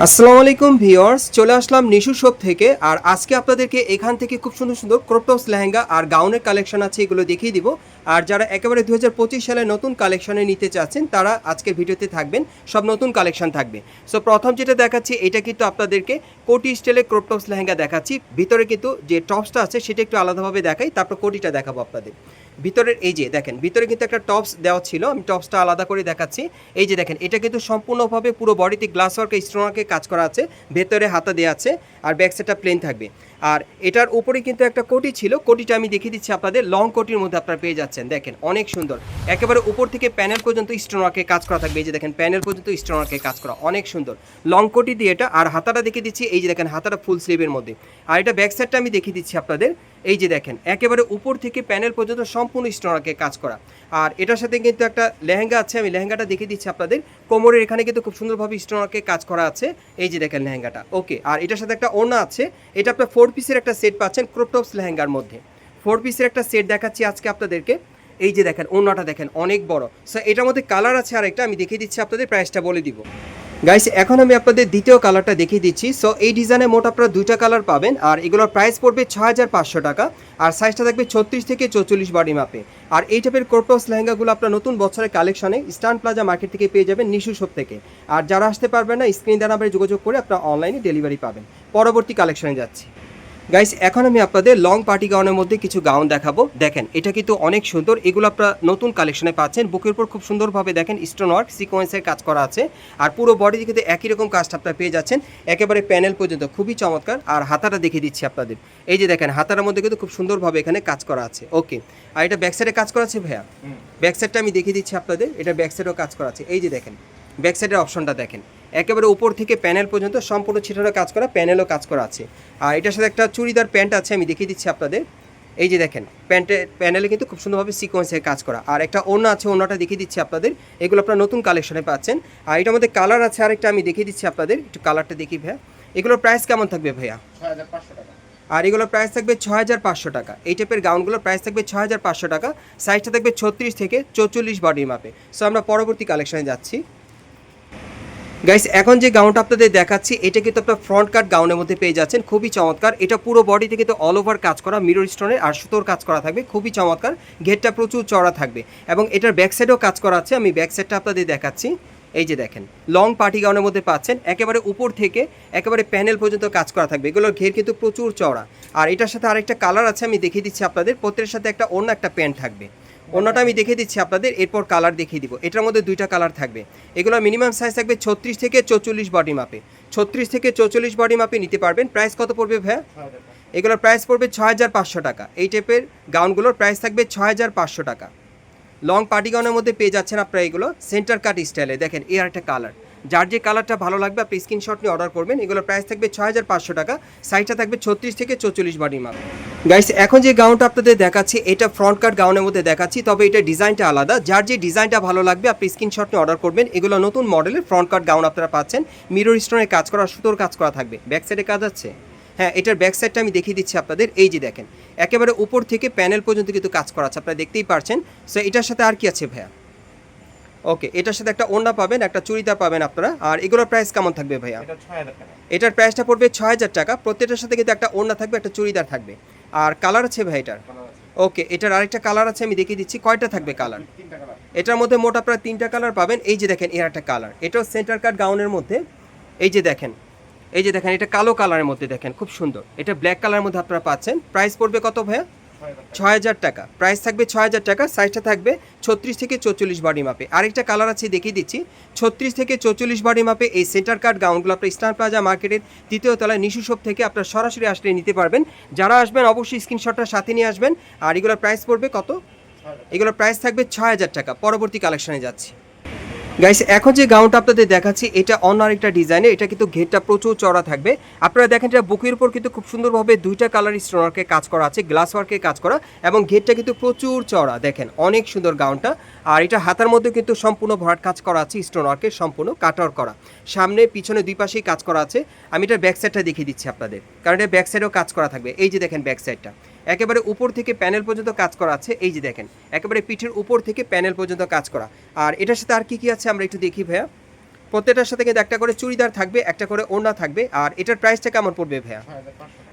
আসসালামু আলাইকুম ভিওয়ার্স চলে আসলাম নিশু শপ থেকে। আর আজকে আপনাদেরকে এখান থেকে খুব সুন্দর সুন্দর ক্রপটপস লেহেঙ্গা আর গাউনের কালেকশন আছে, এগুলো দেখিয়ে দিব। আর যারা একেবারে দু হাজার পঁচিশ সালে নতুন কালেকশনে নিতে চাচ্ছেন, তারা আজকের ভিডিওতে থাকবেন, সব নতুন কালেকশন থাকবে। সো প্রথম যেটা দেখাচ্ছি, এটা কিন্তু আপনাদেরকে কোটি স্টাইলে ক্রপটপস লেহেঙ্গা দেখাচ্ছি। ভিতরে কিন্তু যে টপসটা আছে, সেটা একটু আলাদাভাবে দেখাই, তারপর কোটিটা দেখাবো আপনাদের। ভিতরের এই যে দেখেন, ভিতরে কিন্তু একটা টপস দেওয়া ছিল, আমি টপসটা আলাদা করে দেখাচ্ছি। এই যে দেখেন, এটা কিন্তু সম্পূর্ণভাবে পুরো বডিতে গ্লাস ওয়ার্ক স্টোনারকে কাজ করা আছে, ভেতরে হাতা দেওয়া আছে, আর ব্যাক সাইডটা প্লেন থাকবে। আর এটার উপরে কিন্তু একটা কোটি ছিল, কোটিটা আমি দেখিয়ে দিচ্ছি আপনাদের লং কোটির মধ্যে আপনারা পেয়ে যাচ্ছেন, দেখেন, অনেক সুন্দর। একেবারে উপর থেকে প্যানেল পর্যন্ত স্টোনারকে কাজ করা থাকবে, এই যে দেখেন প্যানেল পর্যন্ত স্টোনারকে কাজ করা, অনেক সুন্দর। লং কোটি দিয়ে এটা, আর হাতাটা দেখিয়ে দিচ্ছি, এই যে দেখেন, হাতাটা ফুল স্লিভের মধ্যে। আর এটা ব্যাক সাইডটা আমি দেখিয়ে দিচ্ছি আপনাদের এই যে দেখেন, একেবারে উপর থেকে প্যানেল পর্যন্ত সম্পূর্ণ স্টোনারকে কাজ করা। আর এটার সাথে কিন্তু একটা লেহেঙ্গা আছে, আমি লেহেঙ্গাটা দেখে দিচ্ছি আপনাদের। কোমরের এখানে কিন্তু খুব সুন্দরভাবে স্টোনারকে কাজ করা আছে। এই যে দেখেন লেহেঙ্গাটা, ওকে। আর এটার সাথে একটা ওনা আছে, এটা আপনার ফোর পিসের একটা সেট পাচ্ছেন ক্রপটপস লেহেঙ্গার মধ্যে। ফোর পিসের একটা সেট দেখাচ্ছি আজকে আপনাদেরকে। এই যে দেখেন ওনাটা দেখেন, অনেক বড়। সো এটার মধ্যে কালার আছে আর একটা আমি দেখিয়ে দিচ্ছি আপনাদের, প্রাইসটা বলে দিব। গাইস এখন আমি আপনাদের দ্বিতীয় কালারটা দেখিয়ে দিচ্ছি। সো এই ডিজাইনে মোট আপনারা দুইটা কালার পাবেন, আর এগুলোর প্রাইস পড়বে ছ হাজার পাঁচশো টাকা, আর সাইজটা থাকবে ছত্রিশ থেকে চৌচল্লিশ বাড়ি মাপে আর এই টাইপের কোর্পস লেহেঙ্গাগুলো আপনার নতুন বছরের কালেকশনে স্টান প্লাজা মার্কেট থেকে পেয়ে যাবেন নিশু শপ থেকে। আর যারা আসতে পারবেন না স্ক্রিন দ্বারা যোগাযোগ করে আপনারা অনলাইনে ডেলিভারি পাবেন। পরবর্তী কালেকশনে যাচ্ছি। গাইস এখন আমি আপনাদের লং পার্টি গাউনের মধ্যে কিছু গাউন দেখাবো। দেখেন এটা কিন্তু অনেক সুন্দর। এগুলো আপনারা নতুন কালেকশনে পাচ্ছেন। বুকের উপর খুব সুন্দরভাবে দেখেন স্টোন ওয়ার্ক সিকোয়েন্সের কাজ করা আছে। আর পুরো বডি কিন্তু একই রকম কাজটা আপনারা পেয়ে যাচ্ছেন। একেবারে প্যানেল পর্যন্ত খুবই চমৎকার। আর হাতাটা দেখিয়ে দিচ্ছি আপনাদের। এই যে দেখেন হাতার মধ্যে কিন্তু খুব সুন্দরভাবে এখানে কাজ করা আছে। ওকে আর এটা ব্যাক সাইডে কাজ করা আছে ভাইয়া? ব্যাক সাইডটা আমি দেখিয়ে দিচ্ছি আপনাদের। এটা ব্যাক সাইডেও কাজ করা আছে। এই যে দেখেন ব্যাক সাইডের অপশনটা দেখেন। একেবারে উপর থেকে প্যানেল পর্যন্ত সম্পূর্ণ ছিটানো কাজ করা প্যানেলও কাজ করা আছে। আর এটার সাথে একটা চুড়িদার প্যান্ট আছে আমি দেখিয়ে দিচ্ছি আপনাদের। এই যে দেখেন প্যান্টে প্যানেলে কিন্তু খুব সুন্দরভাবে সিকোয়েন্সে কাজ করা। আর একটা ওড়না আছে ওড়নাটা দেখিয়ে দিচ্ছি আপনাদের। এগুলো আপনারা নতুন কালেকশনে পাচ্ছেন। আর এটার মধ্যে কালার আছে আরেকটা আমি দেখিয়ে দিচ্ছি আপনাদের। একটু কালারটা দেখি ভাইয়া। এগুলোর প্রাইস কেমন থাকবে ভাইয়া? আর এগুলোর প্রাইস থাকবে ছ হাজার পাঁচশো টাকা। এই টাইপের গাউনগুলোর প্রাইস থাকবে ছ হাজার পাঁচশো টাকা। সাইজটা থাকবে ছত্রিশ থেকে চৌচল্লিশ বডির মাপে সো আমরা পরবর্তী কালেকশনে যাচ্ছি। গাইস এখন যে গাউনটা আপনাদের দেখাচ্ছি, এটা কিন্তু আপনার ফ্রন্ট কাট গাউনের মধ্যে পেয়ে যাচ্ছেন। খুবই চমৎকার। এটা পুরো বডিতে কিন্তু অল ওভার কাজ করা মিরর স্টোনের আর সুতোর কাজ করা থাকবে। খুবই চমৎকার। ঘেরটা প্রচুর চড়া থাকবে। এবং এটার ব্যাক সাইডেও কাজ করা আছে। আমি ব্যাক সাইডটা আপনাদের দেখাচ্ছি। এই যে দেখেন লং পার্টি গাউনের মধ্যে পাচ্ছেন। একেবারে উপর থেকে একেবারে প্যানেল পর্যন্ত কাজ করা থাকবে। এগুলোর ঘের কিন্তু প্রচুর চড়া আর এটার সাথে আরেকটা কালার আছে, আমি দেখিয়ে দিচ্ছি আপনাদের। প্রত্যেকের সাথে একটা অন্য একটা প্যান্ট থাকবে। অন্যটা আমি দেখে দিচ্ছি আপনাদের, এরপর কালার দেখিয়ে দিব। এটার মধ্যে দুইটা কালার থাকবে। এগুলো মিনিমাম সাইজ থাকবে ছত্রিশ থেকে চৌচল্লিশ বডি মাপে ছত্রিশ থেকে চৌচল্লিশ বডি মাপে নিতে পারবেন। প্রাইস কত পড়বে ভাইয়া? এগুলোর প্রাইস পড়বে ছ হাজার পাঁচশো টাকা। এই টাইপের গাউনগুলোর প্রাইস থাকবে ছ হাজার পাঁচশো টাকা। লং পার্টি গাউনের মধ্যে পেয়ে যাচ্ছেন আপনারা এগুলো। সেন্টার কাট স্টাইলে দেখেন এর একটা কালার যার যে কালারটা ভালো লাগবে, আপনি স্ক্রিনশট নিয়ে অর্ডার করবেন। এগুলোর প্রাইস থাকবে ছ হাজার পাঁচশো টাকা সাইজটা থাকবে ছত্রিশ থেকে চৌচল্লিশ বডি মাপ গাইস এখন যে গাউনটা আপনাদের দেখাচ্ছি, এটা ফ্রন্ট কাট গাউনের মধ্যে দেখাচ্ছি, তবে এটা ডিজাইনটা আলাদা। যার যে ডিজাইনটা ভালো লাগবে, আপনি স্ক্রিনশট নিয়ে অর্ডার করবেন। এগুলো নতুন মডেলের ফ্রন্ট কাট গাউন আপনারা পাচ্ছেন। মিরর স্টোনের কাজ করা, সুতোর কাজ করা থাকবে। ব্যাক সাইডে কাজ আছে? হ্যাঁ এটার ব্যাক সাইডটা আমি দেখিয়ে দিচ্ছি আপনাদের। এই যে দেখেন, একেবারে উপর থেকে প্যানেল পর্যন্ত কিন্তু কাজ করা আছে, আপনারা দেখতেই পারছেন। সো এটার সাথে আর কি আছে ভাইয়া? ওকে এটার সাথে একটা ওড়না পাবেন একটা চুড়িদার পাবেন আপনারা। আর এগুলোর প্রাইস কেমন থাকবে ভাইয়া? এটার প্রাইসটা পড়বে ছয় হাজার টাকা। প্রত্যেকটার সাথে কিন্তু একটা ওড়না থাকবে একটা চুড়িদার থাকবে। আর কালার আছে ভাই এটার? ওকে এটার আরেকটা কালার আছে আমি দেখিয়ে দিচ্ছি। কয়টা থাকবে কালার এটার মধ্যে মোট আপনারা তিনটা কালার পাবেন। এই যে দেখেন এর একটা কালার এটাও সেন্টার কাট গাউনের মধ্যে। এই যে দেখেন এই যে দেখেন এটা কালো কালারের মধ্যে দেখেন খুব সুন্দর। এটা ব্ল্যাক কালারের মধ্যে আপনারা পাচ্ছেন। প্রাইস পড়বে কত ভাইয়া? ছয় হাজার টাকা। প্রাইস থাকবে ছয় হাজার টাকা সাইজটা থাকবে ছত্রিশ থেকে চৌচল্লিশ বডি মাপে আরেকটা কালার আছে দেখিয়ে দিচ্ছি। ছত্রিশ থেকে চৌচল্লিশ বডি মাপে এই সেন্টার কার্ড গাউনগুলো আপনার স্টার প্লাজা মার্কেটের তৃতীয় তলায় নিশু শপ থেকে আপনার সরাসরি আসলে নিতে পারবেন। যারা আসবেন অবশ্যই স্ক্রিনশটটা সাথে নিয়ে আসবেন। আর এগুলোর প্রাইস পড়বে কত? এগুলোর প্রাইস থাকবে ছয় হাজার টাকা। পরবর্তী কালেকশনে যাচ্ছি। গাইস এখন যে গাউনটা আপনাদের দেখাচ্ছি, এটা অন্য আরেকটা ডিজাইনে এটা কিন্তু ঘেরটা প্রচুর চড়া থাকবে। আপনারা দেখেন, এটা বুকের উপর কিন্তু খুব সুন্দরভাবে দুইটা কালার স্টোনারকে কাজ করা আছে গ্লাস ওয়ার্কে কাজ করা, এবং ঘেরটা কিন্তু প্রচুর চড়া। দেখেন, অনেক সুন্দর গাউনটা আর এটা হাতার মধ্যে কিন্তু সম্পূর্ণ ভরাট কাজ করা আছে স্টোন ওয়ার্কে সম্পূর্ণ কাটার করা। সামনে, পিছনে দুই পাশেই কাজ করা আছে। আমি এটার ব্যাক সাইডটা দেখিয়ে দিচ্ছি আপনাদের, কারণ এটা ব্যাক সাইডেও কাজ করা থাকবে। এই যে দেখেন ব্যাক সাইডটা একেবারে উপর থেকে প্যানেল পর্যন্ত কাজ করা আছে। এই যে দেখেন, একেবারে পিঠের উপর থেকে প্যানেল পর্যন্ত কাজ করা। আর এটার সাথে আর কি কি আছে আমরা একটু দেখি ভাইয়া। প্রত্যেকটার সাথে কিন্তু একটা করে চুড়িদার থাকবে একটা করে ওড়না থাকবে আর এটার প্রাইসটা কেমন পড়বে ভাইয়া?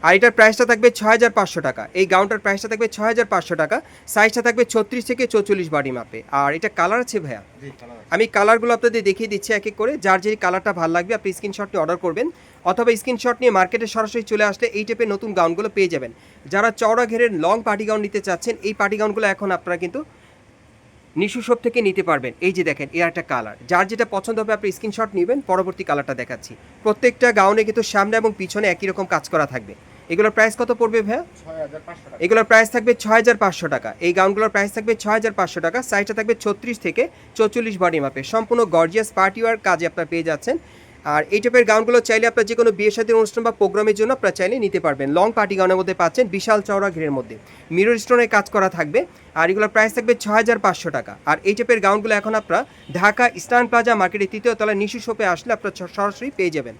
আর এটার প্রাইসটা থাকবে ছয় হাজার পাঁচশো টাকা। এই গাউনটার প্রাইসটা থাকবে ছয় হাজার পাঁচশো টাকা সাইজটা থাকবে ছত্রিশ থেকে চৌচল্লিশ বাড়ি মাপে আর এটা কালার আছে ভাইয়া? আমি কালারগুলো আপনাদের দেখিয়ে দিচ্ছি এক এক করে। যার যে কালারটা ভালো লাগবে আপনি স্ক্রিনশট নিয়ে অর্ডার করবেন। অথবা স্ক্রিনশট নিয়ে মার্কেটে সরাসরি চলে আসলে এই টাইপের নতুন গাউনগুলো পেয়ে যাবেন। যারা চওড়া ঘেরের লং পার্টি গাউন নিতে চাচ্ছেন এই পার্টি গাউনগুলো এখন আপনারা কিন্তু নিশু শপ থেকে নিতে পারবেন। এই যে দেখেন এর একটা কালার যার যেটা পছন্দ হবে আপনি স্ক্রিনশট নেবেন পরবর্তী কালারটা দেখাচ্ছি। প্রত্যেকটা গাউনে কিন্তু সামনে এবং পিছনে একই রকম কাজ করা থাকবে। এগুলোর প্রাইস কত পড়বে ভাইয়া? এগুলোর প্রাইস থাকবে ছয় হাজার পাঁচশো টাকা। এই গাউনগুলোর প্রাইস থাকবে ছয় হাজার পাঁচশো টাকা। সাইজটা থাকবে ছত্রিশ থেকে চৌচল্লিশ বডি মাপে সম্পূর্ণ গর্জিয়াস পার্টি ওয়ার কাজে আপনার পেয়ে যাচ্ছেন। আর এই টাইপের গাউনগুলো চাইলে আপনার যে কোনো বিয়ে সাথে অনুষ্ঠান বা প্রোগ্রামের জন্য আপনারা চাইলে নিতে পারবেন। লং পার্টি গাউনের মধ্যে পাচ্ছেন বিশাল চওড়া ঘিরের মধ্যে। মিরর স্টোনের কাজ করা থাকবে আর এগুলোর প্রাইস থাকবে ছ হাজার পাঁচশো টাকা। আর এই টাইপের গাউনগুলো এখন আপনার ঢাকা ইস্টার্ন প্লাজা মার্কেটের তৃতীয় তলায় নিশু শপে আসলে আপনার সরাসরি পেয়ে যাবেন।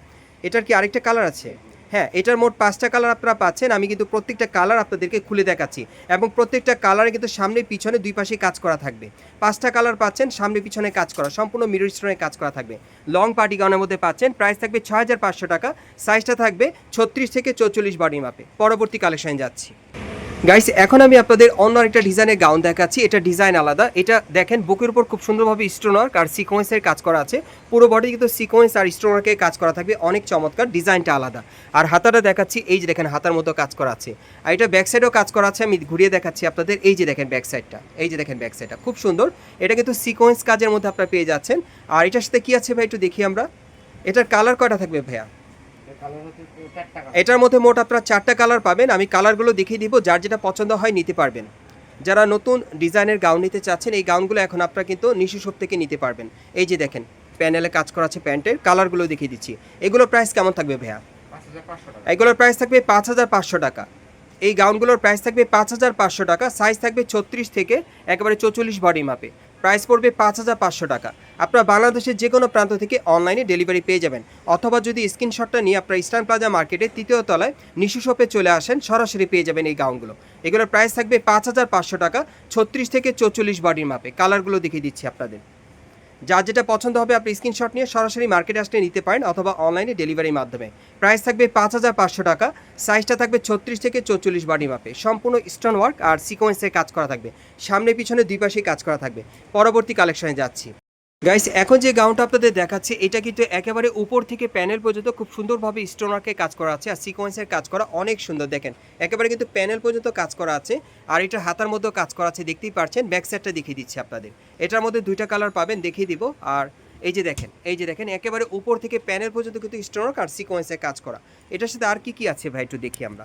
এটার কি আরেকটা কালার আছে? হ্যাঁ এটার মোট পাঁচটা কালার আপনারা পাচ্ছেন। আমি কিন্তু প্রত্যেকটা কালার আপনাদেরকে খুলে দেখাচ্ছি এবং প্রত্যেকটা কালারে কিন্তু সামনে পিছনে দুই পাশে কাজ করা থাকবে। পাঁচটা কালার পাচ্ছেন, সামনে পিছনে কাজ করা, সম্পূর্ণ মিরর স্টোনে কাজ করা থাকবে। লং পার্টি গাউনের মধ্যে পাচ্ছেন, প্রাইস থাকবে ছয় হাজার পাঁচশো টাকা, সাইজটা থাকবে ছত্রিশ থেকে চৌচল্লিশ বডি মাপে। পরবর্তী কালেকশন যাচ্ছি। গাইস এখন আমি আপনাদের অন্য একটা ডিজাইনের গাউন দেখাচ্ছি। এটা ডিজাইন আলাদা। এটা দেখেন, বুকের উপর খুব সুন্দরভাবে স্টোনওয়ার্ক আর সিকোয়েন্সের কাজ করা আছে। পুরো বডি কিন্তু সিকোয়েন্স আর স্টোনওয়ার্কের কাজ করা থাকবে। অনেক চমৎকার ডিজাইনটা আলাদা। আর হাতাটা দেখাচ্ছি, এই যে দেখেন, হাতার মতো কাজ করা আছে। আর এটা ব্যাক সাইডেও কাজ করা আছে। আমি ঘুরিয়ে দেখাচ্ছি আপনাদের। এই যে দেখেন ব্যাক সাইডটা এই যে দেখেন ব্যাক সাইডটা খুব সুন্দর। এটা কিন্তু সিকোয়েন্স কাজের মধ্যে আপনারা পেয়ে যাচ্ছেন। আর এটার সাথে কি আছে ভাই, একটু দেখি আমরা। এটার কালার কয়টা থাকবে ভাইয়া? এটার মধ্যে মোট আপনারা চারটা কালার পাবেন। আমি কালারগুলো দেখিয়ে দিব, যার যেটা পছন্দ হয় নিতে পারবেন। যারা নতুন ডিজাইনের গাউন নিতে চাচ্ছেন, এই গাউনগুলো এখন আপনারা কিন্তু নিশু শপ থেকে নিতে পারবেন। এই যে দেখেন প্যানেলে কাজ করা আছে প্যান্টের কালারগুলো দেখিয়ে দিচ্ছি। এগুলোর প্রাইস কেমন থাকবে ভাইয়া? এগুলোর প্রাইস থাকবে পাঁচ হাজার পাঁচশো টাকা। এই গাউনগুলোর প্রাইস থাকবে পাঁচ হাজার পাঁচশো টাকা সাইজ থাকবে ছত্রিশ থেকে একেবারে চৌচল্লিশ বডি মাপে প্রাইস পড়বে পাঁচ হাজার পাঁচশো টাকা। আপনারা বাংলাদেশের যে কোনো প্রান্ত থেকে অনলাইনে ডেলিভারি পেয়ে যাবেন। অথবা যদি স্ক্রিনশটটা নিয়ে আপনারা ইস্টার্ন প্লাজা মার্কেটের তৃতীয় তলায় নিশু শপে চলে আসেন, সরাসরি পেয়ে যাবেন এই গাউনগুলো। এগুলোর প্রাইস থাকবে পাঁচ হাজার পাঁচশো টাকা, ছত্রিশ থেকে চৌচল্লিশ বডির মাপে। কালারগুলো দেখিয়ে দিচ্ছি আপনাদের। যার যেটা পছন্দ হবে, আপনি স্ক্রিনশট নিয়ে সরাসরি মার্কেটে আসলে নিতে পারেন অথবা অনলাইনে ডেলিভারির মাধ্যমে। প্রাইস থাকবে পাঁচ হাজার পাঁচশো টাকা সাইজটা থাকবে ছত্রিশ থেকে চৌচল্লিশ বাড়ি মাপে সম্পূর্ণ স্টোন ওয়ার্ক আর সিকোয়েন্সের কাজ করা থাকবে। সামনে পিছনে দুই পাশেই কাজ করা থাকবে। পরবর্তী কালেকশনে যাচ্ছি। গাইস এখন যে গাউনটা আপনাদের দেখাচ্ছে, এটা কিন্তু একেবারে উপর থেকে প্যানেল পর্যন্ত খুব সুন্দরভাবে স্টোনারকে কাজ করা আছে, আর সিকোয়েন্সের কাজ করা অনেক সুন্দর, দেখেন। একেবারে কিন্তু প্যানেল পর্যন্ত কাজ করা আছে, আর এটা হাতার মধ্যেও কাজ করা আছে, দেখতেই পারছেন ব্যাক সাইডটা দেখিয়ে দিচ্ছি আপনাদের। এটার মধ্যে দুইটা কালার পাবেন, দেখিয়ে দিব, আর এই যে দেখেন, এই যে দেখেন, একেবারে উপর থেকে প্যানেল পর্যন্ত কিন্তু স্টোনার আর সিকোয়েন্সের কাজ করা। এটার সাথে আর কি কি আছে ভাই, একটু দেখি আমরা।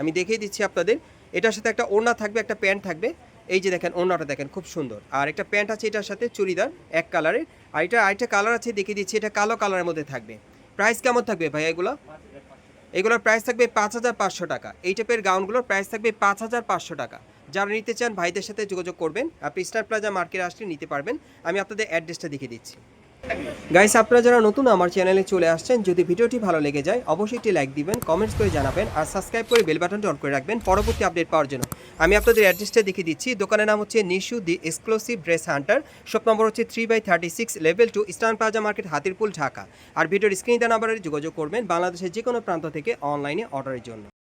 আমি দেখিয়ে দিচ্ছি আপনাদের। এটার সাথে একটা ওড়না থাকবে, একটা প্যান্ট থাকবে। এই যে দেখেন, ওড়নাটা দেখেন, খুব সুন্দর। আর একটা প্যান্ট আছে, এটার সাথে চুড়িদার, এক কালারের। আর এটা আরেকটা কালার আছে, দেখিয়ে দিচ্ছি, এটা কালো কালারের মধ্যে থাকবে। প্রাইস কেমন থাকবে ভাই এগুলো? এগুলোর প্রাইস থাকবে পাঁচ হাজার পাঁচশো টাকা। এই টাইপের গাউনগুলোর প্রাইস থাকবে পাঁচ হাজার পাঁচশো টাকা। যারা নিতে চান, ভাইদের সাথে যোগাযোগ করবেন। আপনি স্টার প্লাজা মার্কেট আসলে নিতে পারবেন। আমি আপনাদের অ্যাড্রেসটা দেখিয়ে দিচ্ছি। গাইস আপনারা যারা নতুন আমার চ্যানেলে চলে আসছেন, যদি ভিডিওটি ভালো লেগে যায়, অবশ্যই একটি লাইক দিবেন কমেন্টস করে জানাবেন, আর সাবস্ক্রাইব করে বেল বাটনটি অন করে রাখবেন। পরবর্তী আপডেট পাওয়ার জন্য। আমি আপনাদের অ্যাড্রেসটা দেখিয়ে দিচ্ছি। দোকানের নাম হচ্ছে Nishu the exclusive dress hunter. Shop number হচ্ছে three by thirty six level two eastern plaza market, Hatirpul, Dhaka. আর ভিডিওর স্ক্রিন নাম্বারে যোগাযোগ করবেন বাংলাদেশের যে কোনো প্রান্ত থেকে অনলাইনে অর্ডারের জন্য।